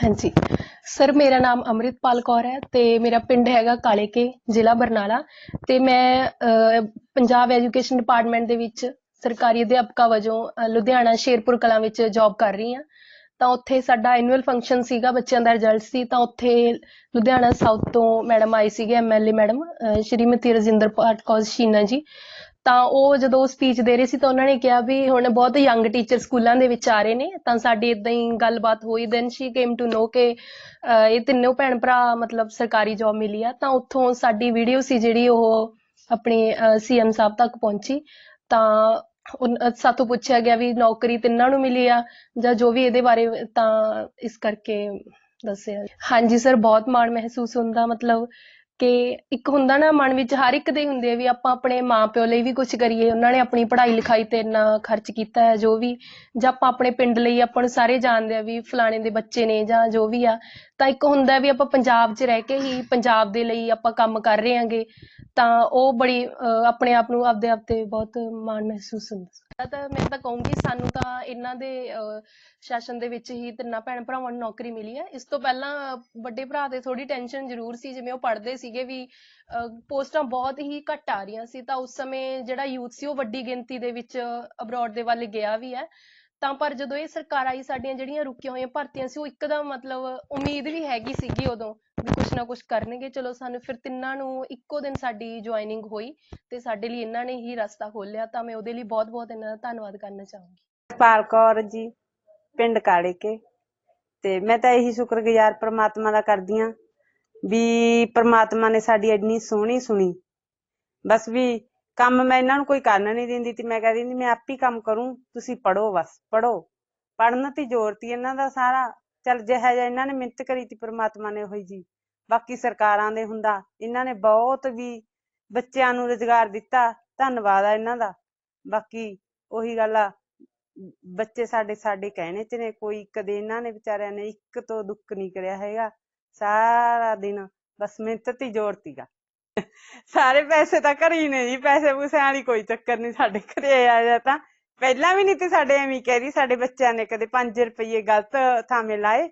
ਹਾਂਜੀ। ਸਰ ਮੇਰਾ ਨਾਮ ਅੰਮ੍ਰਿਤਪਾਲ ਕੌਰ ਹੈ ਤੇ ਮੇਰਾ ਪਿੰਡ ਹੈਗਾ ਕਾਲੇਕੇ ਜ਼ਿਲ੍ਹਾ ਬਰਨਾਲਾ ਤੇ ਮੈਂ ਅਹ, ਪੰਜਾਬ ਐਜੂਕੇਸ਼ਨ ਡਿਪਾਰਟਮੈਂਟ ਦੇ ਵਿੱਚ ਸਰਕਾਰੀ ਅਧਿਆਪਕਾ ਵਜੋਂ ਅਹ, ਲੁਧਿਆਣਾ ਸ਼ੇਰਪੁਰ ਕਲਾਂ ਵਿੱਚ ਜੌਬ ਕਰ ਰਹੀ ਹਾਂ। ਤਾਂ ਉੱਥੇ ਸਾਡਾ ਐਨੂਅਲ ਫੰਕਸ਼ਨ ਸੀਗਾ ਬੱਚਿਆਂ ਦਾ ਰਿਜ਼ਲਟ ਸੀ ਤਾਂ ਉੱਥੇ ਲੁਧਿਆਣਾ ਸਾਊਥ ਤੋਂ ਮੈਡਮ ਆਏ ਸੀਗੇ ਐਮਐਲਏ ਮੈਡਮ ਸ਼੍ਰੀਮਤੀ ਰਜਿੰਦਰ ਪਾਠ ਕੌਰ ਸ਼ੀਨਾ ਜੀ। ਤਾਂ ਉਹ ਜਦੋਂ ਸਪੀਚ ਦੇ ਰਹੇ ਸੀ ਤਾਂ ਉਹਨਾਂ ਨੇ ਕਿਹਾ ਵੀ ਹੁਣ ਬਹੁਤ ਯੰਗ ਟੀਚਰ ਸਕੂਲਾਂ ਦੇ ਵਿੱਚ ਆ ਰਹੇ ਨੇ, ਤਾਂ ਸਾਡੀ ਇਦਾਂ ਹੀ ਗੱਲਬਾਤ ਹੋਈ then she came to know ਕਿ ਇਹ ਤਿੰਨੋਂ ਭੈਣ ਭਰਾ ਮਤਲਬ ਸਰਕਾਰੀ ਜੌਬ ਮਿਲੀ ਆ, ਤਾਂ ਉੱਥੋਂ ਸਾਡੀ ਵੀਡੀਓ ਸੀ ਜਿਹੜੀ ਉਹ ਆਪਣੇ ਸੀਐਮ ਸਾਹਿਬ ਤੱਕ ਪਹੁੰਚੀ, ਤਾਂ ਸਾਥੋਂ ਪੁੱਛਿਆ ਗਿਆ ਵੀ ਨੌਕਰੀ ਤਿੰਨਾਂ ਨੂੰ ਮਿਲੀ ਆ, ਜਾਂ ਜੋ ਵੀ ਇਹਦੇ ਬਾਰੇ ਤਾਂ ਇਸ ਕਰਕੇ ਦੱਸਿਆ। ਹਾਂਜੀ ਸਰ ਬਹੁਤ ਮਾਣ ਮਹਿਸੂਸ ਹੁੰਦਾ ਮਤਲਬ ਕਿ ਇੱਕ ਹੁੰਦਾ ਨਾ ਮਨ ਵਿੱਚ ਹਰ ਇੱਕ ਦੇ ਹੁੰਦੇ ਆ ਵੀ ਆਪਾਂ ਆਪਣੇ ਮਾਪਿਓ ਲਈ ਵੀ ਕੁਝ ਕਰੀਏ, ਉਹਨਾਂ ਨੇ ਆਪਣੀ ਪੜ੍ਹਾਈ ਲਿਖਾਈ ਤੇ ਇੰਨਾ ਖਰਚ ਕੀਤਾ ਹੈ, ਜੋ ਵੀ ਜਾਂ ਆਪਾਂ ਆਪਣੇ ਪਿੰਡ ਲਈ ਆਪਾਂ ਨੂੰ ਸਾਰੇ ਜਾਣਦੇ ਆ ਵੀ ਫਲਾਣੇ ਦੇ ਬੱਚੇ ਨੇ ਜਾਂ ਜੋ ਵੀ ਆ ਤਾਂ ਇੱਕ ਹੁੰਦਾ ਵੀ ਆਪਾਂ ਪੰਜਾਬ 'ਚ ਰਹਿ ਕੇ ਹੀ ਪੰਜਾਬ ਦੇ ਲਈ ਆਪਾਂ ਕੰਮ ਕਰ ਰਹੇ ਆਂਗੇ ਤਾਂ ਉਹ ਬੜੀ ਆਪਣੇ ਆਪ ਨੂੰ ਆਪਦੇ ਆਪ ਤੇ ਬਹੁਤ ਮਾਣ ਮਹਿਸੂਸ ਹੁੰਦਾ ਤਾਂ ਮੈਂ ਤਾਂ ਕਹੂੰਗੀ ਸਾਨੂੰ ਤਾਂ ਇਹਨਾਂ ਦੇ ਅਹ, ਸ਼ਾਸਨ ਦੇ ਵਿੱਚ ਹੀ ਤਿੰਨਾਂ ਭੈਣ ਭਰਾਵਾਂ ਨੂੰ ਨੌਕਰੀ ਮਿਲੀ ਹੈ। ਇਸ ਤੋਂ ਪਹਿਲਾਂ ਵੱਡੇ ਭਰਾ ਤੇ ਥੋੜੀ ਟੈਨਸ਼ਨ ਜ਼ਰੂਰ ਸੀ ਜਿਵੇਂ ਉਹ ਪੜ੍ਹਦੇ ਸੀਗੇ ਵੀ ਪੋਸਟਾਂ ਬਹੁਤ ਹੀ ਘੱਟ ਆ ਰਹੀਆਂ ਸੀ ਤਾਂ ਉਸ ਸਮੇਂ ਜਿਹੜਾ ਯੂਥ ਸੀ ਉਹ ਵੱਡੀ ਗਿਣਤੀ ਦੇ ਵਿੱਚ ਅਬਰੋਡ ਦੇ ਵੱਲ ਗਿਆ ਵੀ ਹੈ। ਤਾਂ ਪਰ ਜਦੋਂ ਇਹ ਸਰਕਾਰ ਆਈ ਸਾਡੀਆਂ ਜਿਹੜੀਆਂ ਰੁਕੀਆਂ ਹੋਈਆਂ ਭਰਤੀਆਂ ਸੀ, ਉਹ ਇੱਕਦਮ ਮਤਲਬ ਉਮੀਦ ਵੀ ਹੈਗੀ ਸੀਗੀ ਉਦੋਂ ਵੀ ਕੁਛ ਨਾ ਕੁਛ ਕਰਨਗੇ। ਚਲੋ ਸਾਨੂੰ ਫਿਰ ਤਿੰਨਾਂ ਨੂੰ ਇੱਕੋ ਦਿਨ ਸਾਡੀ ਜੁਆਇਨਿੰਗ ਹੋਈ ਤੇ ਸਾਡੇ ਲਈ ਇਹਨਾਂ ਨੇ ਹੀ ਰਸਤਾ ਖੋਲ੍ਹਿਆ। ਤਾਂ ਮੈਂ ਉਹਦੇ ਲਈ ਬਹੁਤ-ਬਹੁਤ ਇਹਨਾਂ ਦਾ ਧੰਨਵਾਦ ਕਰਨਾ ਚਾਹੂੰਗੀ। ਪਾਲ ਕੌਰ ਜੀ, ਪਿੰਡ ਕਾਲੇ ਕੇ ਤੇ ਮੈਂ ਤਾਂ ਇਹੀ ਸ਼ੁਕਰਗੁਜ਼ਾਰ ਪ੍ਰਮਾਤਮਾ ਦਾ ਕਰਦੀ ਆ ਵੀ ਪ੍ਰਮਾਤਮਾ ਨੇ ਸਾਡੀ ਇੰਨੀ ਸੋਹਣੀ ਸੁਣੀ। ਬਸ ਵੀ ਕੰਮ ਮੈਂ ਇਹਨਾਂ ਨੂੰ ਕੋਈ ਕਰਨ ਨਹੀਂ ਦਿੰਦੀ ਤੀ ਮੈਂ ਕਹਿ ਦਿੰਦੀ, ਮੈਂ ਆਪ ਹੀ ਕੰਮ ਕਰੂੰ, ਤੁਸੀਂ ਪੜੋ ਬਸ ਪੜੋ ਪੜਨ ਤੇ ਜ਼ੋਰ ਤੀ ਇਹਨਾਂ ਦਾ ਸਾਰਾ, ਚੱਲ ਜਿਹਾ ਜਿਹਾ ਇਹਨਾਂ ਨੇ ਮਿਹਨਤ ਕਰੀ ਤੀ ਪ੍ਰਮਾਤਮਾ ਨੇ ਉਹੀ ਜੀ। ਬਾਕੀ ਸਰਕਾਰਾਂ ਦੇ ਹੁੰਦਾ, ਇਹਨਾਂ ਨੇ ਬਹੁਤ ਵੀ ਬੱਚਿਆਂ ਨੂੰ ਰੁਜ਼ਗਾਰ ਦਿੱਤਾ, ਧੰਨਵਾਦ ਆ ਇਹਨਾਂ ਦਾ। ਬਾਕੀ ਉਹੀ ਗੱਲ ਆ, ਬੱਚੇ ਸਾਡੇ ਸਾਡੇ ਕਹਿਣੇ ਚ ਨੇ, ਕੋਈ ਕਦੇ ਇਹਨਾਂ ਨੇ ਵਿਚਾਰਿਆਂ ਨੇ ਇੱਕ ਤੋਂ ਦੁੱਖ ਨਹੀਂ ਕਰਿਆ ਹੈਗਾ। ਸਾਰਾ ਦਿਨ ਬਸ ਮਿਹਨਤ ਤੇ ਜ਼ੋਰ ਤੀਗਾ ਸਾਰੇ ਪੈਸੇ ਤਾਂ ਘਰੇ ਹੀ ਨੇ ਜੀ ਪੈਸੇ ਪੂਸਿਆਂ ਵਾਲੀ ਕੋਈ ਚੱਕਰ ਨਹੀਂ ਸਾਡੇ ਘਰੇ ਆ ਜਾ ਤਾਂ। ਪਹਿਲਾਂ ਵੀ ਨਹੀਂ ਤੇ ਸਾਡੇ ਐਵੇਂ ਹੀ ਕਹਿ ਸਾਡੇ ਬੱਚਿਆਂ ਨੇ ਕਦੇ 5 ਰੁਪਏ ਗਲਤ ਥਾਵੇਂ ਲਾਏ।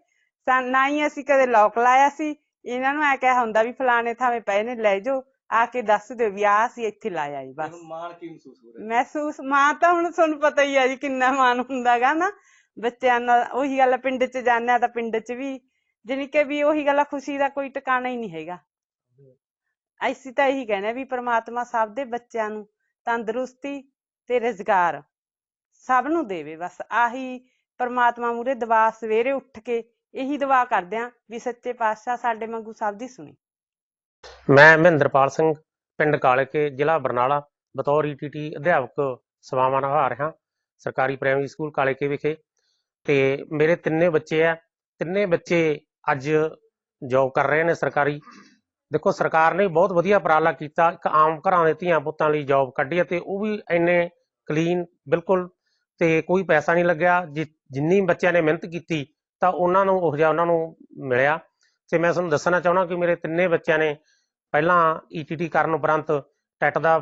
ਸਾ- ਨਾ ਹੀ ਅਸੀਂ ਕਦੇ ਲੋਕ ਲਾਇਆ ਸੀ। ਇਹਨਾਂ ਨੂੰ ਐ ਕਿਹਾ ਹੁੰਦਾ ਵੀ ਫਲਾਣੇ ਥਾਵੇਂ ਪਏ ਨੇ ਲੈ ਜਾਓ ਆ ਕੇ ਦੱਸ ਦਿਓ ਵੀ ਆਹ ਅਸੀਂ ਇੱਥੇ ਲਾਇਆ ਜੀ ਬਸ। ਤੁਹਾਨੂੰ ਮਾਣ ਕੀ ਮਹਿਸੂਸ ਹੋ ਰਿਹਾ? ਮਹਿਸੂਸ ਮਾਂ ਤਾਂ ਹੁਣ ਤੁਹਾਨੂੰ ਪਤਾ ਹੀ ਆ ਜੀ ਕਿੰਨਾ ਮਾਣ ਹੁੰਦਾਗਾ ਨਾ। ਬੱਚਿਆਂ ਨਾਲ ਉਹੀ ਗੱਲ ਆ, ਪਿੰਡ 'ਚ ਜਾਂਦੇ ਆ ਤਾਂ ਪਿੰਡ 'ਚ ਵੀ ਜਾਣੀ ਕਿ ਵੀ ਉਹੀ ਗੱਲ ਆ, ਖੁਸ਼ੀ ਦਾ ਕੋਈ ਟਿਕਾਣਾ ਹੀ ਨਹੀਂ ਹੈਗਾ। ਅਸੀਂ ਤਾਂ ਇਹੀ ਕਹਿੰਦੇ ਆ ਵੀ ਪ੍ਰਮਾਤਮਾ ਸਭ ਦੇ ਬੱਚਿਆਂ ਨੂੰ ਤੰਦਰੁਸਤੀ ਤੇ ਰੁਜ਼ਗਾਰ ਸਭ ਨੂੰ ਦੇਵੇ। ਬਸ ਆਹੀ ਪ੍ਰਮਾਤਮਾ ਮੂਰੇ ਦੁਆ ਸਵੇਰੇ ਉੱਠ ਕੇ ਇਹੀ ਦੁਆ ਕਰਦੇ ਆ ਵੀ ਸੱਚੇ ਪਾਤਸ਼ਾਹ ਸਾਡੇ ਵਾਂਗੂ ਸਭ ਦੀ ਸੁਣੇ। ਮੈਂ ਮਹਿੰਦਰਪਾਲ ਸਿੰਘ, ਪਿੰਡ ਕਾਲੇਕੇ, ਜ਼ਿਲ੍ਹਾ ਬਰਨਾਲਾ, ਬਤੌਰ ਈਟੀਟੀ ਅਧਿਆਪਕ, ਸੇਵਾਵਾਂ ਨਿਭਾ ਰਿਹਾ ਸਰਕਾਰੀ ਪ੍ਰਾਇਮਰੀ ਸਕੂਲ ਕਾਲੇਕੇ ਵਿਖੇ। ਤੇ ਮੇਰੇ ਤਿੰਨੇ ਬੱਚੇ ਆ। ਤਿੰਨੇ ਬੱਚੇ ਅੱਜ ਜੌਬ ਕਰ ਰਹੇ ਨੇ ਸਰਕਾਰੀ। ਦੇਖੋ, ਸਰਕਾਰ ਨੇ ਬਹੁਤ ਵਧੀਆ ਉਪਰਾਲਾ ਕੀਤਾ। ਇੱਕ ਆਮ ਘਰਾਂ ਦੇ ਧੀਆਂ ਪੁੱਤਾਂ ਲਈ ਜੌਬ ਕੱਢੀ ਹੈ ਤੇ ਉਹ ਵੀ ਇੰਨੇ ਕਲੀਨ ਬਿਲਕੁਲ, ਤੇ ਕੋਈ ਪੈਸਾ ਨਹੀਂ ਲੱਗਿਆ। ਜਿੰਨੀ ਬੱਚਿਆਂ ਨੇ ਮਿਹਨਤ ਕੀਤੀ, ਤਾਂ ਉਹਨਾਂ ਨੂੰ ਉਹ ਜਿਹਾ ਉਹਨਾਂ ਨੂੰ ਮਿਲਿਆ। ਤੇ ਮੈਂ ਤੁਹਾਨੂੰ ਦੱਸਣਾ ਚਾਹਣਾ ਕਿ ਮੇਰੇ ਤਿੰਨੇ ਬੱਚਿਆਂ ਨੇ ਪਹਿਲਾਂ ਈਟੀਟੀ ਕਰਨ ਉਪਰੰਤ ਟੈਟ ਦਾ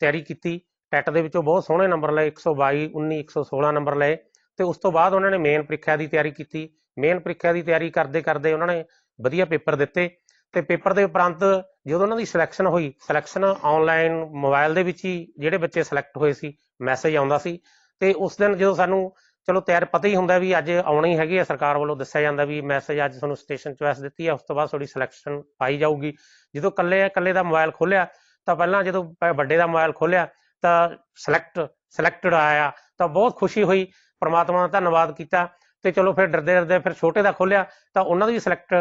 ਤਿਆਰੀ ਕੀਤੀ। ਟੈਟ ਦੇ ਵਿੱਚੋਂ ਬਹੁਤ ਸੋਹਣੇ ਨੰਬਰ ਲਏ 122 19 116 ਨੰਬਰ ਲਏ। ਤੇ ਉਸ ਤੋਂ ਬਾਅਦ ਉਹਨਾਂ ਨੇ ਮੇਨ ਪ੍ਰੀਖਿਆ ਦੀ ਤਿਆਰੀ ਕੀਤੀ। ਮੇਨ ਪ੍ਰੀਖਿਆ ਦੀ ਤਿਆਰੀ ਕਰਦੇ ਕਰਦੇ ਉਹਨਾਂ ਨੇ ਵਧੀਆ ਪੇਪਰ ਦਿੱਤੇ। ਤੇ ਪੇਪਰ ਦੇ ਉਪਰੰਤ ਜਦੋਂ ਉਹਨਾਂ ਦੀ ਸਿਲੈਕਸ਼ਨ ਹੋਈ ਸਿਲੈਕਸ਼ਨ ਆਨਲਾਈਨ ਮੋਬਾਈਲ ਦੇ ਵਿੱਚ ਹੀ ਜਿਹੜੇ ਬੱਚੇ ਸਿਲੈਕਟ ਹੋਏ ਸੀ ਮੈਸੇਜ ਆਉਂਦਾ ਸੀ ਤੇ ਉਸ ਦਿਨ ਜਦੋਂ ਸਾਨੂੰ ਚਲੋ ਤਿਆਰ ਪਤਾ ਹੀ ਹੁੰਦਾ ਵੀ ਅੱਜ ਆਉਣੀ ਹੈਗੀ ਆ, ਸਰਕਾਰ ਵੱਲੋਂ ਦੱਸਿਆ ਜਾਂਦਾ ਵੀ ਮੈਸੇਜ ਅੱਜ ਤੁਹਾਨੂੰ ਸਟੇਸ਼ਨ ਚੁਆਇਸ ਦਿੱਤੀ ਆ, ਉਸ ਤੋਂ ਬਾਅਦ ਤੁਹਾਡੀ ਸਿਲੈਕਸ਼ਨ ਪਾਈ ਜਾਊਗੀ। ਜਦੋਂ ਕੱਲੇ ਕੱਲੇ ਦਾ ਮੋਬਾਈਲ ਖੋਲਿਆ ਤਾਂ ਪਹਿਲਾਂ ਜਦੋਂ ਵੱਡੇ ਦਾ ਮੋਬਾਈਲ ਖੋਲਿਆ ਤਾਂ ਸਿਲੈਕਟ ਸਿਲੈਕਟਡ ਆਇਆ, ਤਾਂ ਬਹੁਤ ਖੁਸ਼ੀ ਹੋਈ, ਪ੍ਰਮਾਤਮਾ ਦਾ ਧੰਨਵਾਦ ਕੀਤਾ। ਤੇ ਚਲੋ ਫਿਰ ਡਰਦੇ ਡਰਦੇ ਫਿਰ ਛੋਟੇ ਦਾ ਖੋਲਿਆ ਤਾਂ ਉਹਨਾਂ ਦੀ ਵੀ ਸਿਲੈਕਟ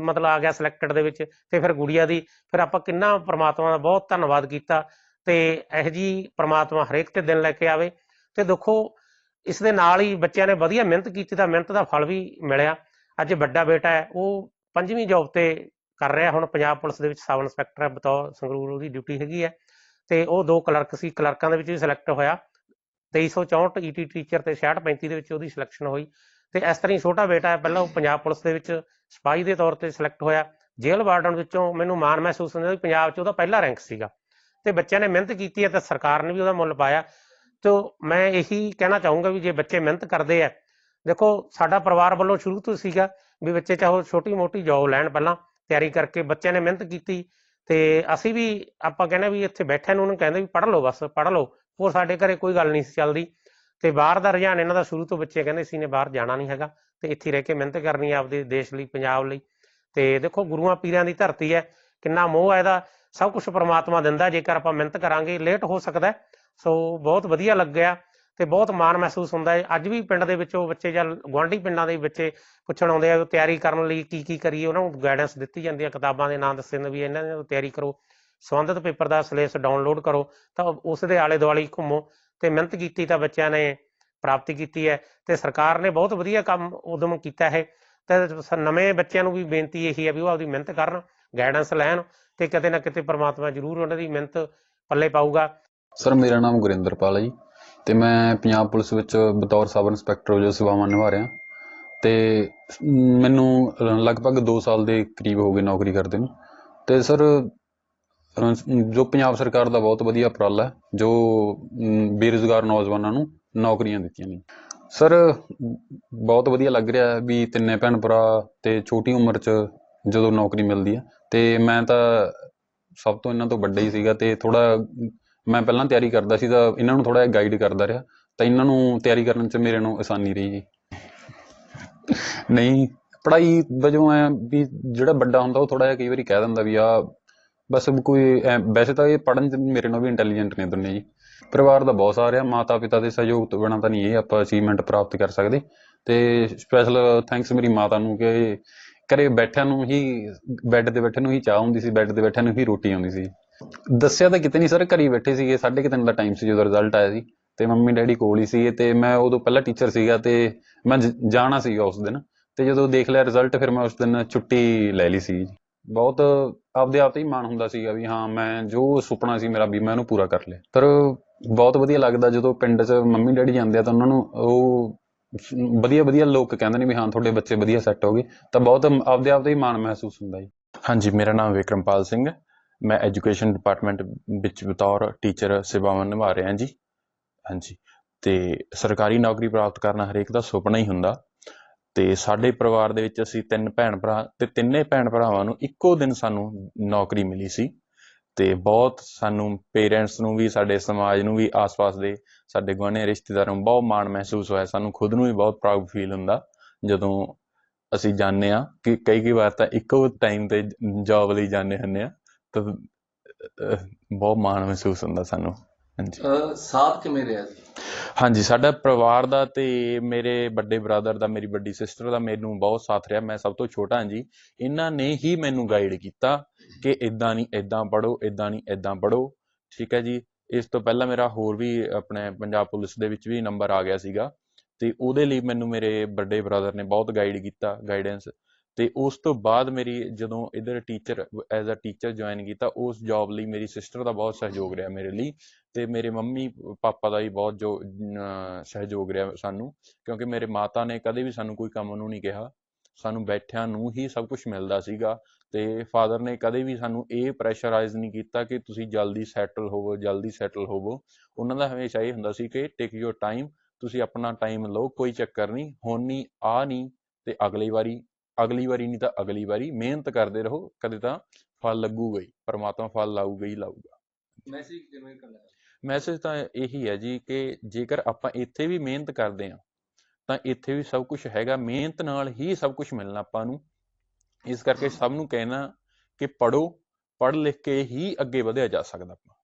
ਮਤਲਬ ਆ ਗਿਆ ਸਿਲੈਕਟਡ ਦੇ ਵਿੱਚ ਤੇ ਫਿਰ ਗੁੜੀਆ ਦੀ, ਫਿਰ ਆਪਾਂ ਕਿੰਨਾ ਪ੍ਰਮਾਤਮਾ ਦਾ ਬਹੁਤ ਧੰਨਵਾਦ ਕੀਤਾ ਤੇ ਇਹ ਜੀ ਪ੍ਰਮਾਤਮਾ ਹਰੇਕ ਤੇ ਦਿਨ ਲੈ ਕੇ ਆਵੇ ਤੇ ਦੇਖੋ ਇਸ ਦੇ ਨਾਲ ਹੀ ਬੱਚਿਆਂ ਨੇ ਵਧੀਆ ਮਿਹਨਤ ਕੀਤੀ ਤਾਂ ਮਿਹਨਤ ਦਾ ਫਲ ਵੀ ਮਿਲਿਆ। ਅੱਜ ਵੱਡਾ ਬੇਟਾ ਹੈ, ਉਹ ਪੰਜਵੀਂ ਜੌਬ ਤੇ ਕਰ ਰਿਹਾ ਹੁਣ ਪੰਜਾਬ ਪੁਲਿਸ ਦੇ ਵਿੱਚ ਸਬ ਇੰਸਪੈਕਟਰ ਹੈ, ਬਤੌਰ ਸੰਗਰੂਰ ਉਹਦੀ ਡਿਊਟੀ ਹੈਗੀ ਹੈ ਤੇ ਉਹ ਦੋ ਕਲਰਕ ਸੀ ਕਲਰਕਾਂ ਦੇ ਵਿੱਚ ਵੀ ਸਿਲੈਕਟ ਹੋਇਆ। 2364 ਈਟੀ ਟੀਚਰ ਤੇ 6635 ਦੇ ਵਿੱਚ ਉਹਦੀ ਸਿਲੈਕਸ਼ਨ ਹੋਈ। ਤੇ ਇਸ ਤਰ੍ਹਾਂ ਹੀ ਛੋਟਾ ਬੇਟਾ ਹੈ, ਪਹਿਲਾਂ ਉਹ ਪੰਜਾਬ ਪੁਲਿਸ ਦੇ ਵਿੱਚ ਸਿਪਾਹੀ ਦੇ ਤੌਰ ਤੇ ਸਿਲੈਕਟ ਹੋਇਆ। ਜੇਲ੍ਹ ਵਾਰਡਨ ਵਿੱਚੋਂ ਮੈਨੂੰ ਮਾਣ ਮਹਿਸੂਸ ਹੁੰਦਾ ਵੀ ਪੰਜਾਬ 'ਚ ਉਹਦਾ ਪਹਿਲਾ ਰੈਂਕ ਸੀਗਾ। ਤੇ ਬੱਚਿਆਂ ਨੇ ਮਿਹਨਤ ਕੀਤੀ ਹੈ ਤੇ ਸਰਕਾਰ ਨੇ ਵੀ ਉਹਦਾ ਮੁੱਲ ਪਾਇਆ। ਤੇ ਮੈਂ ਇਹੀ ਕਹਿਣਾ ਚਾਹੂੰਗਾ ਵੀ ਜੇ ਬੱਚੇ ਮਿਹਨਤ ਕਰਦੇ ਆ ਦੇਖੋ ਸਾਡਾ ਪਰਿਵਾਰ ਵੱਲੋਂ ਸ਼ੁਰੂ ਤੋਂ ਸੀਗਾ ਵੀ ਬੱਚੇ ਚਾਹੋ ਛੋਟੀ ਮੋਟੀ ਜੌਬ ਲੈਣ ਪਹਿਲਾਂ, ਤਿਆਰੀ ਕਰਕੇ ਬੱਚਿਆਂ ਨੇ ਮਿਹਨਤ ਕੀਤੀ। ਤੇ ਅਸੀਂ ਵੀ ਆਪਾਂ ਕਹਿੰਦੇ ਵੀ ਇੱਥੇ ਬੈਠੇ ਨੂੰ ਉਹਨੂੰ ਕਹਿੰਦੇ ਵੀ ਪੜ੍ਹ ਲਓ ਬਸ, ਪੜ੍ਹ ਲਓ। ਹੋਰ ਸਾਡੇ ਘਰੇ ਕੋਈ ਗੱਲ ਨਹੀਂ ਸੀ ਚੱਲਦੀ। ਤੇ ਬਾਹਰ ਦਾ ਰੁਝਾਨ ਇਹਨਾਂ ਦਾ ਸ਼ੁਰੂ ਤੋਂ ਬੱਚੇ ਕਹਿੰਦੇ ਸੀ ਨੇ ਬਾਹਰ ਜਾਣਾ ਨਹੀਂ ਹੈਗਾ ਤੇ ਇੱਥੇ ਰਹਿ ਕੇ ਮਿਹਨਤ ਕਰਨੀ ਹੈ ਆਪਦੇ ਦੇਸ਼ ਲਈ, ਪੰਜਾਬ ਲਈ। ਤੇ ਦੇਖੋ ਗੁਰੂਆਂ ਪੀਰਾਂ ਦੀ ਧਰਤੀ ਹੈ, ਕਿੰਨਾ ਮੋਹ ਹੈ ਇਹਦਾ, ਸਭ ਕੁਝ ਪ੍ਰਮਾਤਮਾ ਦਿੰਦਾ, ਜੇਕਰ ਆਪਾਂ ਮਿਹਨਤ ਕਰਾਂਗੇ ਲੇਟ ਹੋ ਸਕਦਾ ਸੋ ਬਹੁਤ ਵਧੀਆ ਲੱਗਿਆ ਤੇ ਬਹੁਤ ਮਾਣ ਮਹਿਸੂਸ ਹੁੰਦਾ ਹੈ। ਅੱਜ ਵੀ ਪਿੰਡ ਦੇ ਵਿੱਚੋਂ ਬੱਚੇ ਜਾਂ ਗੁਆਂਢੀ ਪਿੰਡਾਂ ਦੇ ਬੱਚੇ ਪੁੱਛਣ ਆਉਂਦੇ ਆ ਤਿਆਰੀ ਕਰਨ ਲਈ ਕੀ ਕੀ ਕਰੀਏ, ਉਹਨਾਂ ਨੂੰ ਗਾਈਡੈਂਸ ਦਿੱਤੀ ਜਾਂਦੀ ਹੈ, ਕਿਤਾਬਾਂ ਦੇ ਨਾਂ ਦੱਸੇ ਨੇ ਵੀ ਇਹਨਾਂ ਦੀ ਤਿਆਰੀ ਕਰੋ। ਸੰਬੰਧਿਤ ਪੇਪਰ ਦਾ ਸਿਲੇਬਸ ਡਾਊਨਲੋਡ ਕਰੋ, ਤਾਂ ਉਸ ਦੇ ਆਲੇ ਦੁਆਲੇ ਘੁੰਮੋ। ਤੇ ਮਿਹਨਤ ਕੀਤੀ ਤਾਂ ਬੱਚਿਆਂ ਨੇ ਪ੍ਰਾਪਤੀ ਕੀਤੀ ਹੈ ਤੇ ਸਰਕਾਰ ਨੇ ਬਹੁਤ ਵਧੀਆ ਕੰਮ ਉਦਮ ਕੀਤਾ ਹੈ। ਤੇ ਨਵੇਂ ਬੱਚਿਆਂ ਨੂੰ ਵੀ ਬੇਨਤੀ ਇਹੀ ਹੈ ਵੀ ਉਹ ਆਪਦੀ ਮਿਹਨਤ ਕਰਨ ਗਾਈਡੈਂਸ ਲੈਣ ਤੇ ਕਿਤੇ ਨਾ ਕਿਤੇ ਪ੍ਰਮਾਤਮਾ ਜ਼ਰੂਰ ਉਹਨਾਂ ਦੀ ਮਿਹਨਤ ਪੱਲੇ ਪਾਊਗਾ। ਸਰ, ਮੇਰਾ ਨਾਮ ਗੁਰਿੰਦਰਪਾਲ ਹੈ ਜੀ ਤੇ ਮੈਂ ਪੰਜਾਬ ਪੁਲਿਸ ਵਿੱਚ ਬਤੌਰ ਸਬ ਇੰਸਪੈਕਟਰ ਵਜੋਂ ਸੇਵਾਵਾਂ ਨਿਭਾ ਰਿਹਾ। ਤੇ ਮੈਨੂੰ ਲਗਭਗ 2 ਸਾਲ ਦੇ ਕਰੀਬ ਹੋ ਗਏ ਨੌਕਰੀ ਕਰਦੇ ਨੂੰ। ਤੇ ਸਰ ਜੋ ਪੰਜਾਬ ਸਰਕਾਰ ਦਾ ਬਹੁਤ ਵਧੀਆ ਉਪਰਾਲਾ ਹੈ, ਜੋ ਬੇਰੁਜ਼ਗਾਰ ਨੌਜਵਾਨਾਂ ਨੂੰ ਨੌਕਰੀਆਂ ਦਿੱਤੀਆਂ ਨੇ। ਸਰ ਬਹੁਤ ਵਧੀਆ ਲੱਗ ਰਿਹਾ ਵੀ ਤਿੰਨੇ ਭੈਣ ਭਰਾ ਤੇ ਛੋਟੀ ਉਮਰ 'ਚ ਜਦੋਂ ਨੌਕਰੀ ਮਿਲਦੀ ਹੈ, ਤੇ ਮੈਂ ਤਾਂ ਸਭ ਤੋਂ ਇਹਨਾਂ ਤੋਂ ਵੱਡਾ ਹੀ ਸੀਗਾ ਤੇ ਥੋੜਾ ਮੈਂ ਪਹਿਲਾਂ ਤਿਆਰੀ ਕਰਦਾ ਸੀ ਤਾਂ ਇਹਨਾਂ ਨੂੰ ਥੋੜਾ ਜਿਹਾ ਗਾਈਡ ਕਰਦਾ ਰਿਹਾ, ਤਾਂ ਇਹਨਾਂ ਨੂੰ ਤਿਆਰੀ ਕਰਨ 'ਚ ਮੇਰੇ ਨੂੰ ਆਸਾਨੀ ਰਹੀ ਜੀ। ਨਹੀਂ, ਪੜ੍ਹਾਈ ਵਜੋਂ ਐ ਵੀ ਜਿਹੜਾ ਵੱਡਾ ਹੁੰਦਾ ਉਹ ਥੋੜਾ ਜਿਹਾ ਕਈ ਵਾਰੀ ਕਹਿ ਦਿੰਦਾ ਵੀ ਆ ਬਸ ਕੋਈ ਵੈਸੇ ਤਾਂ ਇਹ ਪੜ੍ਹਨ 'ਚ ਮੇਰੇ ਨਾਲ ਵੀ ਇੰਟੈਲੀਜੈਂਟ ਨੇ ਦੋਨੇ ਜੀ। ਪਰਿਵਾਰ ਦਾ ਬਹੁਤ ਸਾਰਿਆ ਮਾਤਾ ਪਿਤਾ ਦੇ ਸਹਿਯੋਗ ਤੋਂ ਬਿਨਾਂ ਤਾਂ ਨਹੀਂ ਇਹ ਆਪਾਂ ਅਚੀਵਮੈਂਟ ਪ੍ਰਾਪਤ ਕਰ ਸਕਦੇ। ਤੇ ਸਪੈਸ਼ਲ ਥੈਂਕਸ ਮੇਰੀ ਮਾਤਾ ਨੂੰ ਕਿ ਘਰੇ ਬੈਠਿਆਂ ਨੂੰ ਹੀ ਬੈੱਡ ਤੇ ਬੈਠੇ ਨੂੰ ਹੀ ਚਾਹ ਹੁੰਦੀ ਸੀ ਬੈੱਡ ਤੇ ਬੈਠਿਆਂ ਨੂੰ ਹੀ ਰੋਟੀ ਆਉਂਦੀ ਸੀ। ਦੱਸਿਆ ਤਾਂ ਕਿਤੇ ਨਹੀਂ ਸਰ, ਘਰੇ ਬੈਠੇ ਸੀਗੇ, ਸਾਢੇ ਕੁ ਤਿੰਨ ਦਾ ਟਾਈਮ ਸੀ ਜਦੋਂ ਰਿਜ਼ਲਟ ਆਇਆ ਸੀ ਤੇ ਮੰਮੀ ਡੈਡੀ ਕੋਲ ਹੀ ਸੀਗੇ ਤੇ ਮੈਂ ਉਦੋਂ ਪਹਿਲਾਂ ਟੀਚਰ ਸੀਗਾ ਤੇ ਮੈਂ ਜਾਣਾ ਸੀਗਾ ਉਸ ਦਿਨ। ਤੇ ਜਦੋਂ ਦੇਖ ਲਿਆ ਰਿਜ਼ਲਟ ਫਿਰ ਮੈਂ ਉਸ ਦਿਨ ਛੁੱਟੀ ਲੈ ਲਈ ਸੀ ਬਹੁਤ ਆਪਦੇ ਆਪ ਤੇ ਹੀ ਮਾਣ ਹੁੰਦਾ ਸੀਗਾ ਵੀ ਹਾਂ, ਮੈਂ ਜੋ ਸੁਪਨਾ ਸੀ ਮੇਰਾ ਵੀ ਮੈਂ ਉਹਨੂੰ ਪੂਰਾ ਕਰ ਲਿਆ। ਪਰ ਬਹੁਤ ਵਧੀਆ ਲੱਗਦਾ ਜਦੋਂ ਪਿੰਡ 'ਚ ਮੰਮੀ ਡੈਡੀ ਜਾਂਦੇ ਆ ਤਾਂ ਉਹਨਾਂ ਨੂੰ ਉਹ ਵਧੀਆ ਵਧੀਆ ਲੋਕ ਕਹਿੰਦੇ ਨੇ ਵੀ ਹਾਂ, ਤੁਹਾਡੇ ਬੱਚੇ ਵਧੀਆ ਸੈੱਟ ਹੋ ਗਏ। ਤਾਂ ਬਹੁਤ ਆਪਦੇ ਆਪ ਤੇ ਹੀ ਮਾਣ ਮਹਿਸੂਸ ਹੁੰਦਾ ਜੀ। ਹਾਂਜੀ, ਮੇਰਾ ਨਾਮ ਵਿਕਰਮਪਾਲ ਸਿੰਘ ਹੈ। ਮੈਂ ਐਜੂਕੇਸ਼ਨ ਡਿਪਾਰਟਮੈਂਟ ਵਿੱਚ ਬਤੌਰ ਟੀਚਰ ਸੇਵਾਵਾਂ ਨਿਭਾ ਰਿਹਾ ਜੀ। ਹਾਂਜੀ, ਤੇ ਸਰਕਾਰੀ ਨੌਕਰੀ ਪ੍ਰਾਪਤ ਕਰਨਾ ਹਰੇਕ ਦਾ ਸੁਪਨਾ ਹੀ ਹੁੰਦਾ। ਤੇ ਸਾਡੇ ਪਰਿਵਾਰ ਦੇ ਵਿੱਚ ਅਸੀਂ ਤਿੰਨ ਭੈਣ ਭਰਾ ਤੇ ਤਿੰਨੇ ਭੈਣ ਭਰਾਵਾਂ ਨੂੰ ਇੱਕੋ ਦਿਨ ਸਾਨੂੰ ਨੌਕਰੀ ਮਿਲੀ ਸੀ ਤੇ ਬਹੁਤ ਸਾਨੂੰ ਪੇਰੈਂਟਸ ਨੂੰ ਵੀ, ਸਾਡੇ ਸਮਾਜ ਨੂੰ ਵੀ, ਆਸ-ਪਾਸ ਦੇ ਸਾਡੇ ਗੁਆਂਢੀ ਰਿਸ਼ਤੇਦਾਰਾਂ ਨੂੰ ਬਹੁਤ ਮਾਣ ਮਹਿਸੂਸ ਹੋਇਆ। ਸਾਨੂੰ ਖੁਦ ਨੂੰ ਵੀ ਬਹੁਤ ਪ੍ਰਾਊਡ ਫੀਲ ਹੁੰਦਾ ਜਦੋਂ ਅਸੀਂ ਜਾਣਦੇ ਆ ਕਿ ਕਈ ਕਈ ਵਾਰ ਤਾਂ ਇੱਕੋ ਟਾਈਮ ਤੇ ਜੌਬ ਲਈ ਜਾਂਦੇ ਹੁੰਦੇ ਆ ਤਾਂ ਬਹੁਤ ਮਾਣ ਮਹਿਸੂਸ ਹੁੰਦਾ ਸਾਨੂੰ। ਹਾਂਜੀ। ਸਾਥ ਕਿਵੇਂ ਰਿਹਾ ਜੀ? ਹਾਂਜੀ ਸਾਡਾ ਪਰਿਵਾਰ ਦਾ ਤੇ ਮੇਰੇ ਵੱਡੇ ਬ੍ਰਦਰ ਦਾ ਮੇਰੀ ਵੱਡੀ ਸਿਸਟਰ ਦਾ ਮੈਨੂੰ ਬਹੁਤ ਸਾਥ ਰਿਹਾ। ਮੈਂ ਸਭ ਤੋਂ ਛੋਟਾ ਹਾਂ ਜੀ। ਇਹਨਾਂ ਨੇ ਹੀ ਮੈਨੂੰ ਗਾਈਡ ਕੀਤਾ ਕਿ ਇਦਾਂ ਨਹੀਂ ਇਦਾਂ ਪੜੋ ਇਦਾਂ ਨਹੀਂ ਇਦਾਂ ਪੜੋ ਠੀਕ ਹੈ ਜੀ? ਇਸ ਤੋਂ ਪਹਿਲਾਂ ਮੇਰਾ ਹੋਰ ਵੀ ਆਪਣੇ ਪੰਜਾਬ ਪੁਲਿਸ ਦੇ ਵਿੱਚ ਵੀ ਨੰਬਰ ਆ ਗਿਆ ਸੀਗਾ। ਤੇ ਉਹਦੇ ਲਈ ਮੈਨੂੰ ਮੇਰੇ ਵੱਡੇ ਬ੍ਰਦਰ ਨੇ ਬਹੁਤ ਗਾਈਡ ਕੀਤਾ ਗਾਈਡੈਂਸ ਤੇ ਉਸ ਤੋਂ ਬਾਅਦ ਮੇਰੀ ਜਦੋਂ ਇਧਰ teacher as a teacher join ਕੀਤਾ, ਉਸ ਜੌਬ ਲਈ ਮੇਰੀ ਸਿਸਟਰ ਦਾ ਬਹੁਤ ਸਹਿਯੋਗ ਰਿਹਾ ਮੇਰੇ ਲਈ ਤੇ ਮੇਰੇ ਮੰਮੀ, ਪਾਪਾ ਦਾ ਵੀ ਬਹੁਤ ਜੋ ਸਹਿਯੋਗ ਰਿਹਾ ਸਾਨੂੰ ਕਿਉਂਕਿ ਮੇਰੇ ਮਾਤਾ ਨੇ ਕਦੇ ਵੀ ਸਾਨੂੰ ਕੋਈ ਕੰਮ ਨੂੰ ਨਹੀਂ ਕਿਹਾ। ਸਾਨੂੰ ਬੈਠਿਆਂ ਨੂੰ ਹੀ ਸਭ ਕੁਝ ਮਿਲਦਾ ਸੀਗਾ ਤੇ ਫਾਦਰ ਨੇ ਕਦੇ ਵੀ ਸਾਨੂੰ ਇਹ ਪ੍ਰੈਸ਼ਰਾਈਜ਼ ਨਹੀਂ ਕੀਤਾ ਕਿ ਤੁਸੀਂ ਜਲਦੀ ਸੈਟਲ ਹੋਵੋ, ਜਲਦੀ ਸੈਟਲ ਹੋਵੋ। ਉਹਨਾਂ ਦਾ ਹਮੇਸ਼ਾ ਇਹ ਹੁੰਦਾ ਸੀ ਕਿ ਟੇਕ ਯੋਰ ਟਾਈਮ ਤੁਸੀਂ ਆਪਣਾ ਟਾਈਮ ਲਓ, ਕੋਈ ਚੱਕਰ ਨਹੀਂ, ਹੁਣ ਨਹੀਂ ਆ ਨਹੀਂ ਤੇ ਅਗਲੀ ਵਾਰੀ ਅਗਲੀ ਵਾਰੀ ਨਹੀਂ ਤਾਂ ਅਗਲੀ ਵਾਰੀ ਮਿਹਨਤ ਕਰਦੇ ਰਹੋ ਕਦੇ ਤਾਂ ਫਲ ਲੱਗੂਗਾ ਹੀ ਪਰਮਾਤਮਾ ਫਲ ਲਾਊਗਾ ਹੀ ਲਾਊਗਾ। ਮੈਸੇਜ ਕਿਵੇਂ ਕਰਨਾ ਹੈ? ਮੈਸੇਜ ਤਾਂ ਇਹੀ ਹੈ ਜੀ ਕਿ ਜੇਕਰ ਆਪਾਂ ਇੱਥੇ ਵੀ ਮਿਹਨਤ ਕਰਦੇ ਹਾਂ ਤਾਂ ਇੱਥੇ ਵੀ ਸਭ ਕੁਝ ਹੈਗਾ ਮਿਹਨਤ ਨਾਲ ਹੀ ਸਭ ਕੁਝ ਮਿਲਣਾ ਆਪਾਂ ਨੂੰ। ਇਸ ਕਰਕੇ ਸਭ ਨੂੰ ਕਹਿਣਾ ਕਿ ਪੜੋ ਪੜ੍ਹ ਲਿਖ ਕੇ ਹੀ ਅੱਗੇ ਵਧਿਆ ਜਾ ਸਕਦਾ ਆਪਾਂ।